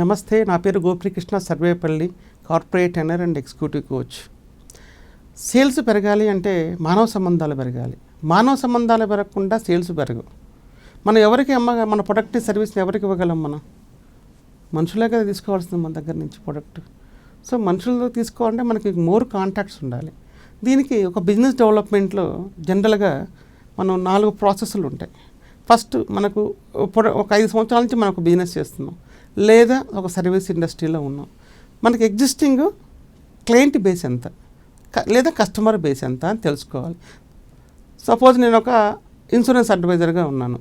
నమస్తే నా పేరు Gopikrishna Sarvepalli corporate trainer and executive coach. Sales పెరగాలి అంటే మానవ సంబంధాలు పెరగాలి. మానవ సంబంధాలు పెరగకుండా సేల్స్ పెరగవు. మనం ఎవరికి అమ్మ మన ప్రొడక్ట్ సర్వీస్ని ఎవరికి ఇవ్వగలం మనం? మనుషులే కదా తీసుకోవాల్సింది మన దగ్గర నుంచి ప్రొడక్ట్ సో మనుషులతో తీసుకోవాలంటే మనకి మోర్ కాంటాక్ట్స్ ఉండాలి. దీనికి ఒక బిజినెస్ డెవలప్మెంట్లో జనరల్గా మనం నాలుగు ప్రాసెస్లు ఉంటాయి. ఫస్ట్ మనకు ఒక ఐదు సంవత్సరాల నుంచి మనం ఒక బిజినెస్ చేస్తున్నాం. లేదా ఒక సర్వీస్ ఇండస్ట్రీలో ఉన్నాం. మనకి ఎగ్జిస్టింగ్ క్లయింట్ బేస్ ఎంత? లేదా కస్టమర్ బేస్ ఎంత అని తెలుసుకోవాలి. సపోజ్ నేను ఒక ఇన్సూరెన్స్ అడ్వైజర్గా ఉన్నాను.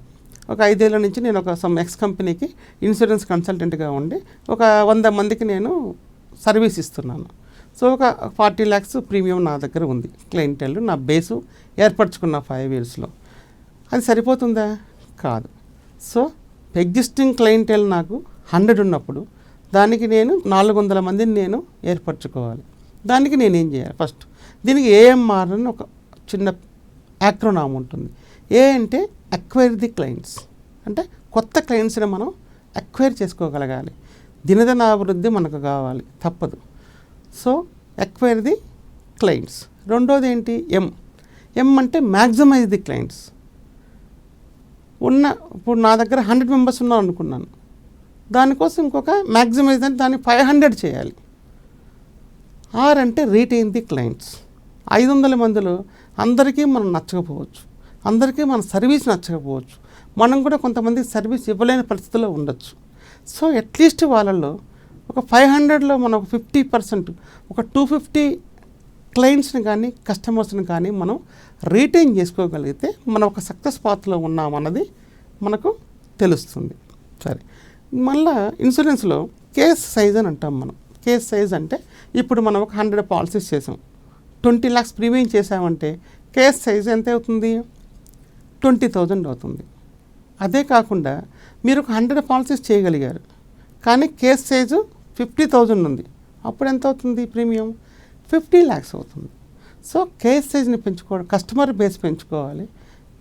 ఒక ఐదేళ్ళ నుంచి నేను ఒక సమ్ ఎక్స్ కంపెనీకి ఇన్సూరెన్స్ కన్సల్టెంట్గా ఉండి ఒక వంద మందికి నేను సర్వీస్ ఇస్తున్నాను. సో ఒక ఫార్టీ ల్యాక్స్ ప్రీమియం నా దగ్గర ఉంది. క్లయింటెల్ నా బేసు ఏర్పరచుకున్న ఫైవ్ ఇయర్స్లో అది సరిపోతుందా? కాదు. సో ఎగ్జిస్టింగ్ క్లయింటెల్ నాకు హండ్రెడ్ ఉన్నప్పుడు దానికి నేను నాలుగు వందల మందిని నేను ఏర్పరచుకోవాలి. దానికి నేను ఏం చేయాలి? ఫస్ట్ దీనికి ఏఎంఆర్ అని ఒక చిన్న యాక్రోనామ్ ఉంటుంది. ఏ అంటే అక్వైర్ ది క్లయింట్స్ అంటే కొత్త క్లయింట్స్ని మనం అక్వైర్ చేసుకోగలగాలి. దినదిన అభివృద్ధి మనకు కావాలి. తప్పదు. సో అక్వైర్ ది క్లయింట్స్ రెండోది ఏంటి? ఎం ఎం అంటే మ్యాక్సిమైజ్ ది క్లయింట్స్ ఉన్న ఇప్పుడు నా దగ్గర హండ్రెడ్ మెంబర్స్ ఉన్నారు అనుకున్నాను. దానికోసం ఇంకొక మ్యాక్సిమైజ్ అంటే దాన్ని ఫైవ్ హండ్రెడ్ చేయాలి. ఆర్ అంటే రీటైన్ ది క్లయింట్స్ ఐదు వందల మందిలో అందరికీ మనం నచ్చకపోవచ్చు. అందరికీ మన సర్వీస్ నచ్చకపోవచ్చు. మనం కూడా కొంతమంది సర్వీస్ ఇవ్వలేని పరిస్థితిలో ఉండొచ్చు. సో అట్లీస్ట్ వాళ్ళల్లో ఒక ఫైవ్ హండ్రెడ్లో మనం ఒక ఫిఫ్టీ పర్సెంట్ ఒక టూ ఫిఫ్టీ క్లయింట్స్ని కానీ కస్టమర్స్ని కానీ మనం రీటైన్ చేసుకోగలిగితే మనం ఒక సక్సెస్ పాత్రలో ఉన్నామన్నది మనకు తెలుస్తుంది. సరే. మళ్ళా ఇన్సూరెన్స్లో కేస్ సైజ్ అని అంటాం మనం. కేస్ సైజ్ అంటే ఇప్పుడు మనం ఒక హండ్రెడ్ పాలసీస్ చేసాం. ట్వంటీ ల్యాక్స్ ప్రీమియం చేసామంటే కేస్ సైజ్ ఎంత అవుతుంది ట్వంటీ థౌజండ్ అవుతుంది. అదే కాకుండా మీరు ఒక హండ్రెడ్ పాలసీస్ చేయగలిగారు. కానీ కేస్ సైజు ఫిఫ్టీ థౌజండ్ ఉంది. అప్పుడు ఎంత అవుతుంది ప్రీమియం? ఫిఫ్టీ ల్యాక్స్ అవుతుంది. సో కేస్ సైజ్ని పెంచుకోవడం కస్టమర్ బేస్ పెంచుకోవాలి.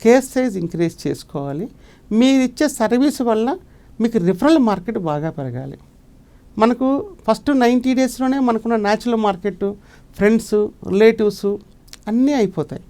కేస్ సైజ్ ఇంక్రీజ్ చేసుకోవాలి. మీరు ఇచ్చే సర్వీస్ వల్ల మీకు రిఫరల్ మార్కెట్ బాగా పెరగాలి. మనకు ఫస్ట్ నైంటీ డేస్లోనే మనకున్న న్యాచురల్ మార్కెట్ ఫ్రెండ్స్ రిలేటివ్స్ అన్నీ అయిపోతాయి.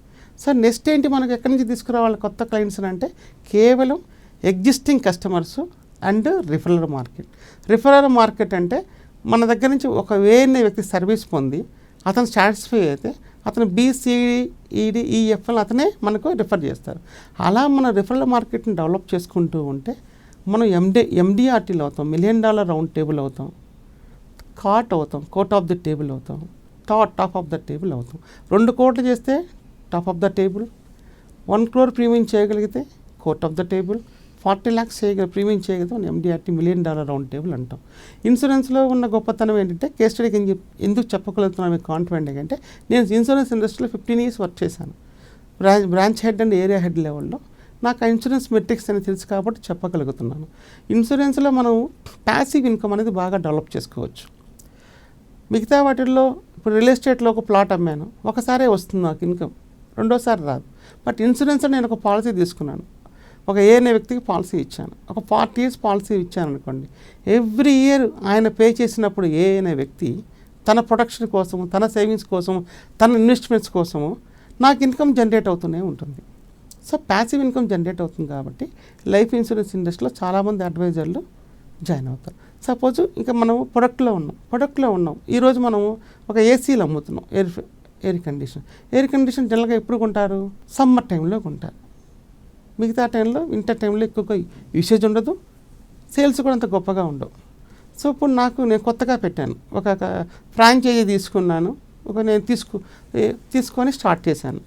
సో నెక్స్ట్ ఏంటి మనకు ఎక్కడి నుంచి తీసుకురావాలి కొత్త క్లయింట్స్ అంటే కేవలం existing customers and referral market referral market అంటే మన దగ్గర నుంచి ఒక వేరే వ్యక్తి సర్వీస్ పొంది అతను సాటిస్ఫై అయితే అతను బీసీఈడి ఈడీ ఈఎఫ్ఎల్ అతనే మనకు రిఫర్ చేస్తారు. అలా మన రిఫరల్ మార్కెట్ని డెవలప్ చేసుకుంటూ ఉంటే మనం ఎండి ఎండిఆర్టీలు అవుతాం మిలియన్ డాలర్ రౌండ్ టేబుల్ అవుతాం కాట్ అవుతాం కోట్ ఆఫ్ ద టేబుల్ అవుతాం top top of the table అవుతాం. రెండు కోట్లు చేస్తే top of the table one crore premium చేయగలిగితే court of the table forty lakhs చేయగల ప్రీమియం చేయగలిగితే MDRT million dollar round table అంటాం. ఇన్సూరెన్స్లో ఉన్న గొప్పతనం ఏంటంటే కేస్ స్టడీకి ఎందుకు చెప్పగలుగుతున్నాను మీకు కాన్ఫిడెంట్ అంటే నేను ఇన్సూరెన్స్ ఇండస్ట్రీలో ఫిఫ్టీన్ ఇయర్స్ వర్క్ చేశాను. Branch branch head and area head లెవెల్లో నాకు ఆ ఇన్సూరెన్స్ మెట్రిక్స్ అని తెలుసు కాబట్టి చెప్పగలుగుతున్నాను. ఇన్సూరెన్స్లో మనం ప్యాసివ్ ఇన్కమ్ అనేది బాగా డెవలప్ చేసుకోవచ్చు. మిగతా వాటిల్లో ఇప్పుడు రియల్ ఎస్టేట్లో ఒక ప్లాట్ అమ్మాను. ఒకసారే వస్తుంది నాకు ఇన్కమ్ రెండోసారి రాదు. బట్ ఇన్సూరెన్స్ నేను ఒక పాలసీ తీసుకున్నాను. ఒక ఏ అనే వ్యక్తికి పాలసీ ఇచ్చాను. ఒక ఫార్టీ ఇయర్స్ పాలసీ ఇచ్చాను అనుకోండి. ఎవ్రీ ఇయర్ ఆయన పే చేసినప్పుడు ఏ అనే వ్యక్తి తన ప్రొటెక్షన్ కోసము తన సేవింగ్స్ కోసము తన ఇన్వెస్ట్మెంట్స్ కోసము నాకు ఇన్కమ్ జనరేట్ అవుతూనే ఉంటుంది. సో ప్యాసివ్ ఇన్కమ్ జనరేట్ అవుతుంది కాబట్టి లైఫ్ ఇన్సూరెన్స్ ఇండస్ట్రీలో చాలామంది అడ్వైజర్లు జాయిన్ అవుతారు. సపోజ్ ఇంకా మనం ప్రొడక్ట్లో ఉన్నాం. ప్రొడక్ట్లో ఉన్నాం. ఈరోజు మనం ఒక ఏసీలు అమ్ముతున్నాం. Air air condition air condition జనరల్గా ఎప్పుడు కొంటారు? సమ్మర్ టైంలో కొంటారు. మిగతా టైంలో వింటర్ టైంలో ఎక్కువగా యూసేజ్ ఉండదు. సేల్స్ కూడా అంత గొప్పగా ఉండవు. సో ఇప్పుడు నాకు నేను కొత్తగా పెట్టాను. ఒక ఫ్రాంచైజీ తీసుకున్నాను. ఒక నేను తీసుకు తీసుకొని స్టార్ట్ చేశాను.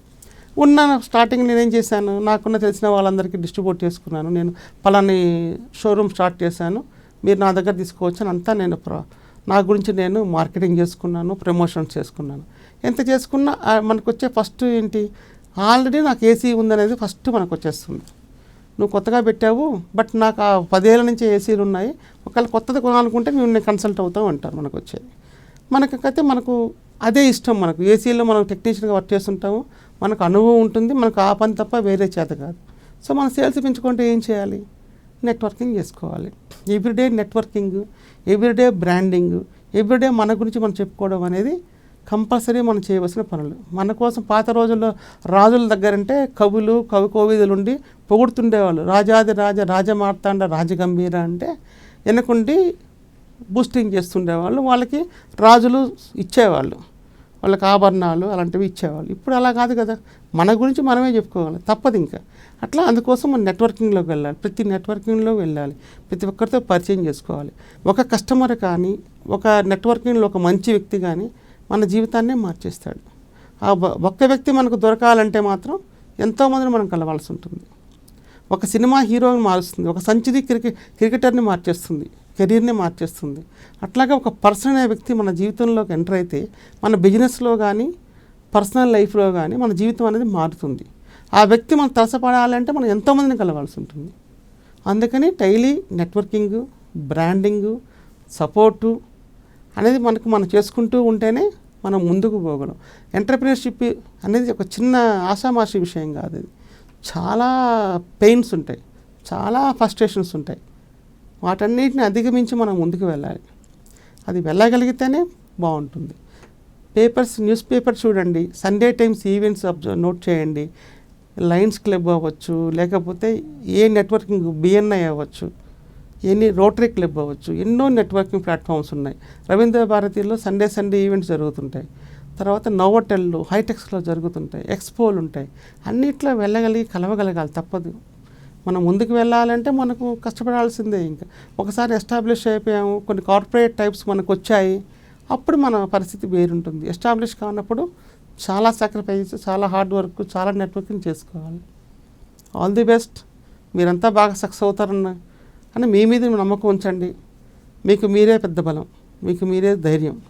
ఉన్న స్టార్టింగ్ నేనేం చేశాను నాకున్న తెలిసిన వాళ్ళందరికీ డిస్ట్రిబ్యూట్ చేసుకున్నాను. నేను పలాని షోరూమ్ స్టార్ట్ చేశాను. మీరు నా దగ్గర తీసుకోవచ్చు అంతా నేను ప్ర- నా గురించి నేను మార్కెటింగ్ చేసుకున్నాను ప్రమోషన్స్ చేసుకున్నాను. ఎంత చేసుకున్నా మనకు వచ్చే ఫస్ట్ ఏంటి ఆల్రెడీ నాకు ఏసీ ఉందనేది ఫస్ట్ మనకు వచ్చేస్తుంది నువ్వు కొత్తగా పెట్టావు బట్ నాకు ఆ పదేళ్ళ నుంచి ఏసీలు ఉన్నాయి. ఒకవేళ కొత్తది కొనాలనుకుంటే మేము నేను కన్సల్ట్ అవుతాం అంటారు మనకు వచ్చేది మనకైతే మనకు అదే ఇష్టం మనకు. ఏసీలో మనం టెక్నీషియన్గా వర్క్ చేస్తుంటాము. మనకు అనుభవం ఉంటుంది మనకు ఆ పని తప్ప వేరే చేత కాదు. సో మన సేల్స్ పెంచుకుంటే ఏం చేయాలి? నెట్వర్కింగ్ చేసుకోవాలి. Everyday networking everyday branding everyday మన గురించి మనం చెప్పుకోవడం అనేది కంపల్సరీ మనం చేయవలసిన పనులు. మన కోసం పాత రోజుల్లో రాజుల దగ్గరంటే కవులు కవి కోవిదులు ఉండి పొగుడుతుండేవాళ్ళు. రాజాది రాజ రాజమార్తాండ రాజగంభీర అంటే వెనకుండి బూస్టింగ్ చేస్తుండేవాళ్ళు. వాళ్ళకి రాజులు ఇచ్చేవాళ్ళు. వాళ్ళకి ఆభరణాలు అలాంటివి ఇచ్చేవాళ్ళు. ఇప్పుడు అలా కాదు కదా. మన గురించి మనమే చెప్పుకోవాలి. తప్పదు ఇంకా. అట్లా అందుకోసం మనం నెట్వర్కింగ్లోకి వెళ్ళాలి. ప్రతి నెట్వర్కింగ్లో వెళ్ళాలి. ప్రతి ఒక్కరితో పరిచయం చేసుకోవాలి. ఒక కస్టమర్ కానీ ఒక నెట్వర్కింగ్లో ఒక మంచి వ్యక్తి కానీ మన జీవితాన్నే మార్చేస్తాడు. ఆ ఒక్క వ్యక్తి మనకు దొరకాలంటే మాత్రం ఎంతోమందిని మనం కలవాల్సి ఉంటుంది. ఒక సినిమా హీరోని మారుస్తుంది. ఒక సంచిది క్రికెట్ క్రికెటర్ని మార్చేస్తుంది. కెరీర్ని మార్చేస్తుంది. అట్లాగే ఒక పర్సన్ అనే వ్యక్తి మన జీవితంలోకి ఎంటర్ అయితే మన బిజినెస్లో కానీ పర్సనల్ లైఫ్లో కానీ మన జీవితం అనేది మారుతుంది. ఆ వ్యక్తి మనం తలసపడాలంటే మనం ఎంతోమందిని కలవాల్సి ఉంటుంది. అందుకని డైలీ నెట్వర్కింగ్ బ్రాండింగు సపోర్టు అనేది మనకు మనం చేసుకుంటూ ఉంటేనే మనం ముందుకు పోగలం. ఎంటర్ప్రినర్షిప్ అనేది ఒక చిన్న ఆషామాషి విషయం కాదు అది. చాలా పెయిన్స్ ఉంటాయి. చాలా ఫస్ట్రేషన్స్ ఉంటాయి. వాటన్నిటిని అధిగమించి మనం ముందుకు వెళ్ళాలి. అది వెళ్ళగలిగితేనే బాగుంటుంది. పేపర్స్ న్యూస్ పేపర్ చూడండి. Sunday Times events observe note చేయండి. లయన్స్ క్లబ్ అవ్వచ్చు లేకపోతే ఏ నెట్వర్కింగ్ బిఎన్ఐ అవ్వచ్చు ఎన్ని రోటరీ క్లబ్ అవ్వచ్చు ఎన్నో నెట్వర్కింగ్ ప్లాట్ఫామ్స్ ఉన్నాయి. రవీంద్ర భారతిలో సండే సండే ఈవెంట్స్ జరుగుతుంటాయి. తర్వాత నోవోటెల్లో హైటెక్స్లో జరుగుతుంటాయి. ఎక్స్పోలు ఉంటాయి. అన్నిట్లో వెళ్ళగలిగి కలవగలగాలి తప్పదు. మనం ముందుకు వెళ్ళాలంటే మనకు కష్టపడాల్సిందే ఇంకా. ఒకసారి ఎస్టాబ్లిష్ అయిపోయాము కొన్ని కార్పొరేట్ టైప్స్ మనకు వచ్చాయి అప్పుడు మన పరిస్థితి వేరుంటుంది. ఎస్టాబ్లిష్ కానప్పుడు చాలా సాక్రిఫైస్ చాలా హార్డ్ వర్క్ చాలా నెట్వర్కింగ్ చేసుకోవాలి. All the best. మీరంతా బాగా సక్సెస్ అవుతారన్న అని మీ మీద నమ్మకం ఉంచండి. మీకు మీరే పెద్ద బలం మీకు మీరే ధైర్యం.